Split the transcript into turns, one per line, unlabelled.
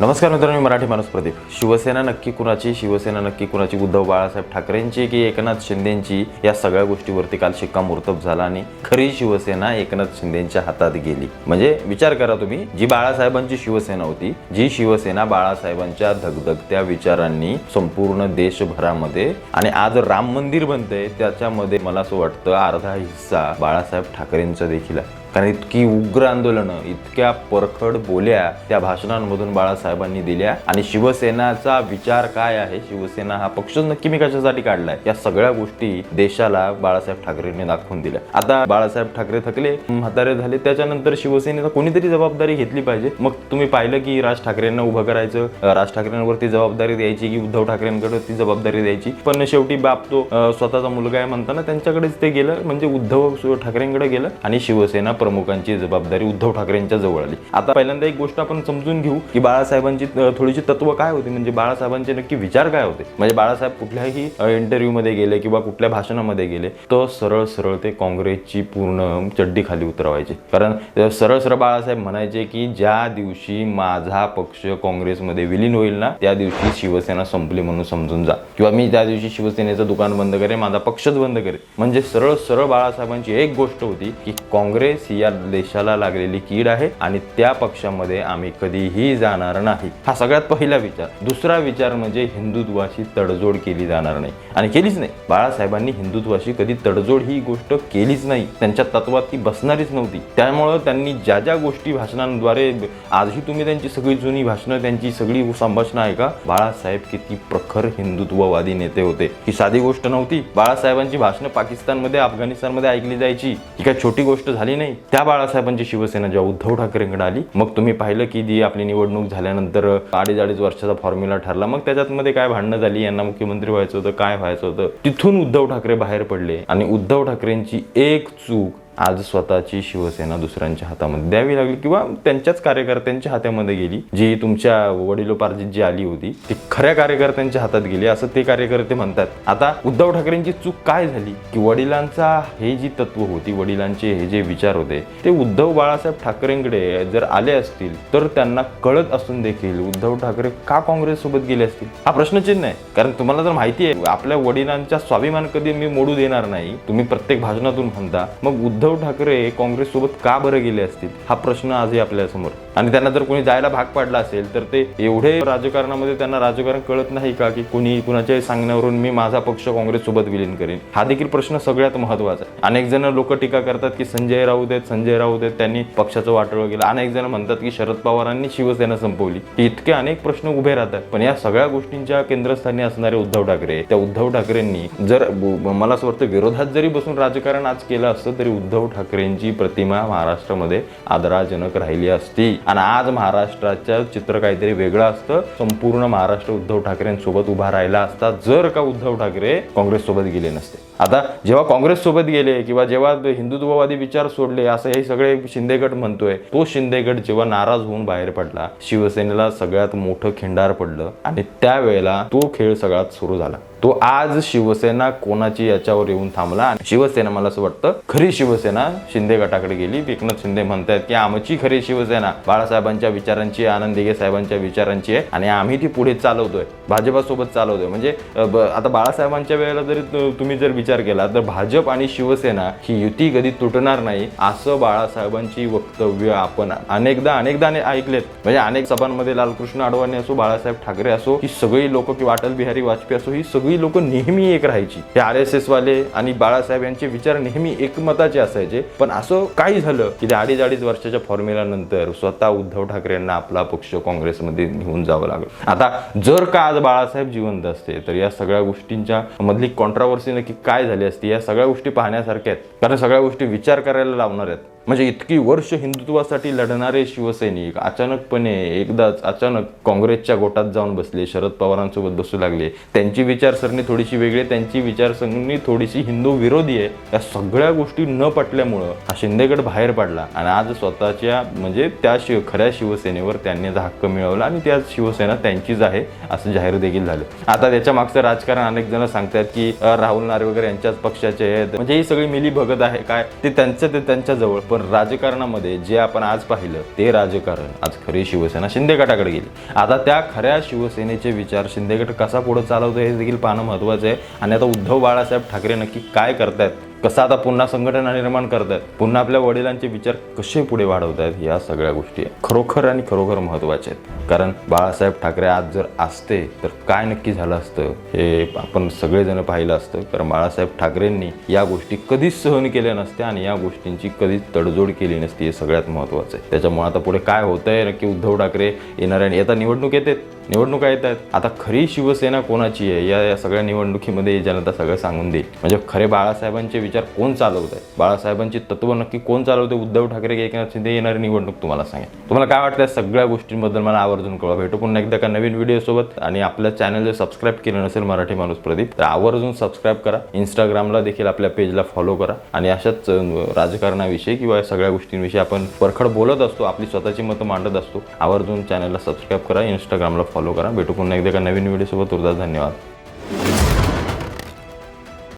नमस्कार मित्रांनो मी मराठी माणूस प्रदीप. शिवसेना नक्की कुणाची? शिवसेना नक्की कुणाची? उद्धव बाळासाहेब ठाकरेंची की एकनाथ शिंदेंची? या सगळ्या गोष्टीवरती काल शिक्कामोर्तब झाला आणि खरी शिवसेना एकनाथ शिंदेंच्या हातात गेली. म्हणजे विचार करा तुम्ही जी बाळासाहेबांची शिवसेना होती जी शिवसेना बाळासाहेबांच्या धगधगत्या विचारांनी संपूर्ण देशभरामध्ये आणि आज राम मंदिर बनतंय त्याच्यामध्ये मला असं वाटतं अर्धा हिस्सा बाळासाहेब ठाकरेंचा देखील आहे. कारण इतकी उग्र आंदोलनं इतक्या परखड बोल्या त्या भाषणांमधून बाळासाहेबांनी दिल्या. आणि शिवसेनाचा विचार काय आहे? शिवसेना हा पक्ष नक्की मी कशासाठी काढलाय? या सगळ्या गोष्टी देशाला बाळासाहेब ठाकरेंनी दाखवून दिल्या. आता बाळासाहेब ठाकरे थकले म्हातारे झाले त्याच्यानंतर शिवसेनेचा कोणीतरी जबाबदारी घेतली पाहिजे. मग तुम्ही पाहिलं की राज ठाकरेंना उभं करायचं राज ठाकरेंवरती जबाबदारी द्यायची की उद्धव ठाकरेंकडे ती जबाबदारी द्यायची. पण शेवटी बाप तो स्वतःचा मुलगा आहे म्हणताना त्यांच्याकडेच ते गेलं म्हणजे उद्धव ठाकरेंकडे गेलं आणि शिवसेना प्रमुखांची जबाबदारी उद्धव ठाकरेंच्या जवळ आली. आता पहिल्यांदा एक गोष्ट आपण समजून घेऊ की बाळासाहेबांची थोडीशी तत्व काय होती? म्हणजे बाळासाहेबांचे नक्की विचार काय होते? म्हणजे बाळासाहेब कुठल्याही इंटरव्ह्यू मध्ये गेले किंवा कुठल्या भाषणामध्ये गेले तर सरळ सरळ ते काँग्रेसची पूर्ण चड्डी खाली उतरवायचे. कारण सरळ सरळ बाळासाहेब म्हणायचे की ज्या दिवशी माझा पक्ष काँग्रेसमध्ये विलीन होईल ना त्या दिवशी शिवसेना संपली म्हणून समजून जा. किंवा मी त्या दिवशी शिवसेनेचं दुकान बंद करेन माझा पक्षच बंद करेन. म्हणजे सरळ सरळ बाळासाहेबांची एक गोष्ट होती की काँग्रेस ही या देशाला लागलेली कीड आहे आणि त्या पक्षामध्ये आम्ही कधीही जाणार नाही. हा सगळ्यात पहिला विचार. दुसरा विचार म्हणजे हिंदुत्वाशी तडजोड केली जाणार नाही. आणि केलीच नाही. बाळासाहेबांनी हिंदुत्वाशी कधी तडजोड ही गोष्ट केलीच नाही. त्यांच्या तत्वात ती बसणारीच नव्हती. त्यामुळं त्यांनी ज्या ज्या गोष्टी भाषणांद्वारे आजही तुम्ही त्यांची सगळी जुनी भाषणं त्यांची सगळी संभाषणं ऐका. बाळासाहेब किती प्रखर हिंदुत्ववादी नेते होते. ही साधी गोष्ट नव्हती. बाळासाहेबांची भाषणं पाकिस्तानमध्ये अफगाणिस्तानमध्ये ऐकली जायची. ही काय छोटी गोष्ट झाली नाही? त्या बाळासाहेबांची शिवसेना जेव्हा उद्धव ठाकरेंकडे आली मग तुम्ही पाहिलं की जी आपली निवडणूक झाल्यानंतर अडीच अडीच वर्षाचा फॉर्म्युला ठरला. मग त्याच्यात मध्ये काय भांडणं झाली? यांना मुख्यमंत्री व्हायचं होतं काय व्हायचं होतं? तिथून उद्धव ठाकरे बाहेर पडले आणि उद्धव ठाकरेंची एक चूक आज स्वतःची शिवसेना दुसऱ्यांच्या हातामध्ये द्यावी लागली किंवा त्यांच्याच कार्यकर्त्यांच्या हातामध्ये गेली. जी तुमच्या वडिलोपार्जित जी आली होती ती खऱ्या कार्यकर्त्यांच्या हातात गेली असं ते कार्यकर्ते म्हणतात. आता उद्धव ठाकरेंची चूक काय झाली? की वडिलांचा हे जी तत्व होती वडिलांचे हे जे विचार होते ते उद्धव बाळासाहेब ठाकरेंकडे जर आले असतील तर त्यांना कळत असून देखील उद्धव ठाकरे का काँग्रेस सोबत गेले असतील? हा प्रश्नचिन्ह आहे. कारण तुम्हाला जर माहिती आहे आपल्या वडिलांचा स्वाभिमान कधी मी मोडू देणार नाही. तुम्ही प्रत्येक भाषणातून म्हणता. मग उद्धव उद्धव ठाकरे काँग्रेससोबत का बरं गेले असतील? हा प्रश्न आजही आपल्यासमोर आणि त्यांना जर कोणी जायला भाग पाडला असेल तर ते एवढे राजकारणामध्ये त्यांना राजकारण कळत नाही का की कोणी कुणाच्या सांगण्यावरून मी माझा पक्ष काँग्रेससोबत विलीन करेन? हा देखील प्रश्न सगळ्यात महत्त्वाचा आहे. अनेक जण लोक टीका करतात की संजय राऊत आहेत संजय राऊत आहेत त्यांनी पक्षाचं वाटोळं केलं. अनेक जण म्हणतात की शरद पवारांनी शिवसेना संपवली. इतके अनेक प्रश्न उभे राहतात. पण या सगळ्या गोष्टींच्या केंद्रस्थानी असणारे उद्धव ठाकरे त्या उद्धव ठाकरेंनी जर मला असं वाटतं विरोधात जरी बसून राजकारण आज केलं असतं तरी उद्धव उद्धव ठाकरेंची प्रतिमा महाराष्ट्रामध्ये आदराजनक राहिली असती. आणि आज महाराष्ट्राचं चित्र काहीतरी वेगळं असतं. संपूर्ण महाराष्ट्र उद्धव ठाकरेंसोबत उभा राहिला असता. जर का उद्धव ठाकरे काँग्रेससोबत गेले नसते. आता जेव्हा काँग्रेस सोबत गेले किंवा जेव्हा हिंदुत्ववादी विचार सोडले असं हे सगळे शिंदेगड म्हणतोय. तो शिंदेगड जेव्हा नाराज होऊन बाहेर पडला शिवसेनेला सगळ्यात मोठं खिंडार पडलं आणि त्यावेळेला तो खेळ सगळ्यात सुरू झाला. तो आज शिवसेना कोणाची याच्यावर येऊन थांबला? आणि शिवसेना मला असं वाटतं खरी शिवसेना शिंदे गटाकडे गेली. एकनाथ शिंदे म्हणतायत की आमची खरी शिवसेना. बाळासाहेबांच्या विचारांची आनंद दिघे साहेबांच्या विचारांची आहे आणि आम्ही ती पुढे चालवतोय. भाजपासोबत चालवतोय. म्हणजे ब- आता बाळासाहेबांच्या वेळेला जरी तुम्ही जर विचार केला तर भाजप आणि शिवसेना ही युती कधी तुटणार नाही असं बाळासाहेबांची वक्तव्य आपण अनेकदा अनेकदा ऐकलेत. म्हणजे अनेक सभांमध्ये लालकृष्ण अडवाणी असो बाळासाहेब ठाकरे असो ही सगळी लोक किंवा अटल बिहारी वाजपेयी असो ही सगळी लोक नेहमी एक राहायची. हे आर एस एस वाले आणि बाळासाहेब यांचे विचार नेहमी एकमताचे असायचे. पण असं काही झालं की अडीच अडीच वर्षाच्या फॉर्म्युला नंतर स्वतः उद्धव ठाकरेंना आपला पक्ष काँग्रेसमध्ये घेऊन जावं लागलं. आता जर का आज बाळासाहेब जिवंत असते तर या सगळ्या गोष्टींच्या मधली कॉन्ट्रावर्सी नक्की काय झाली असती या सगळ्या गोष्टी पाहण्यासारख्या आहेत. कारण सगळ्या गोष्टी विचार करायला लावणार आहेत. म्हणजे इतकी वर्ष हिंदुत्वासाठी लढणारे शिवसैनिक अचानकपणे एकदाच अचानक काँग्रेसच्या गोटात जाऊन बसले शरद पवारांसोबत बसू लागले. त्यांची विचारसरणी थोडीशी वेगळी त्यांची विचारसरणी थोडीशी हिंदू विरोधी आहे. या सगळ्या गोष्टी न पटल्यामुळं हा शिंदेगड बाहेर पडला आणि आज स्वतःच्या म्हणजे त्या शिव खऱ्या शिवसेनेवर त्यांनी हक्क मिळवला आणि त्या शिवसेना त्यांचीच आहे असं जाहीर देखील झालं. आता त्याच्या मागचं राजकारण अनेक जण सांगतात की राहुल नार्वेकर यांच्याच पक्षाचे आहेत. म्हणजे ही सगळी मिली भगत आहे. काय? ते त्यांचं ते त्यांच्या जवळ पण राजकारणामध्ये जे आपण आज पाहिलं ते राजकारण. आज खरी शिवसेना शिंदे गटाकडे गेली. आता त्या खऱ्या शिवसेनेचे विचार शिंदे गट कसा पुढे चालवतो हे देखील पाहणं महत्त्वाचं आहे. आणि आता उद्धव बाळासाहेब ठाकरे नक्की काय करतायत? कसं आता पुन्हा संघटना निर्माण करतात? पुन्हा आपल्या वडिलांचे विचार कसे पुढे वाढवतायत? या सगळ्या गोष्टी आहे. खरोखर आणि खरोखर महत्त्वाच्या आहेत. कारण बाळासाहेब ठाकरे आज जर असते तर काय नक्की झालं असतं? हे आपण सगळेजण पाहिलं असतं. कारण बाळासाहेब ठाकरेंनी या गोष्टी कधीच सहन केल्या नसत्या आणि या गोष्टींची कधीच तडजोड केली नसती. हे सगळ्यात महत्त्वाचं आहे. त्याच्यामुळे आता पुढे काय होतंय? नक्की उद्धव ठाकरे येणाऱ्या आता निवडणूक येते. निवडणुका येत आहेत आता खरी शिवसेना कोणाची आहे? या या सगळ्या निवडणुकीमध्ये जनता सगळं सांगून देईल. म्हणजे खरे बाळासाहेबांचे विचार कोण चालवत आहे बाळासाहेबांची तत्व नक्की कोण चालवते उद्धव ठाकरे की एकनाथ शिंदे येणारी निवडणूक तुम्हाला सांगेल तुम्हाला काय वाटतं सगळ्या गोष्टींबद्दल मला आवर्जून कळवा. भेटू पुन्हा एकदा का नवीन व्हिडिओसोबत. आणि आपल्या चॅनल जर सबस्क्राईब केलं नसेल मराठी माणूस प्रदीप तर आवर्जून सबस्क्राईब करा. इंस्टाग्रामला देखील आपल्या पेजला फॉलो करा. आणि अशाच राजकारणाविषयी किंवा या सगळ्या गोष्टींविषयी आपण परखड बोलत असतो आपली स्वतःची मतं मांडत असतो आवर्जून चॅनलला सबस्क्राईब करा. इंस्टाग्रामला फॉलो करा. भेटू पुन्हा एकदा का नवीन व्हिडिओसोबत तुर्दा धन्यवाद.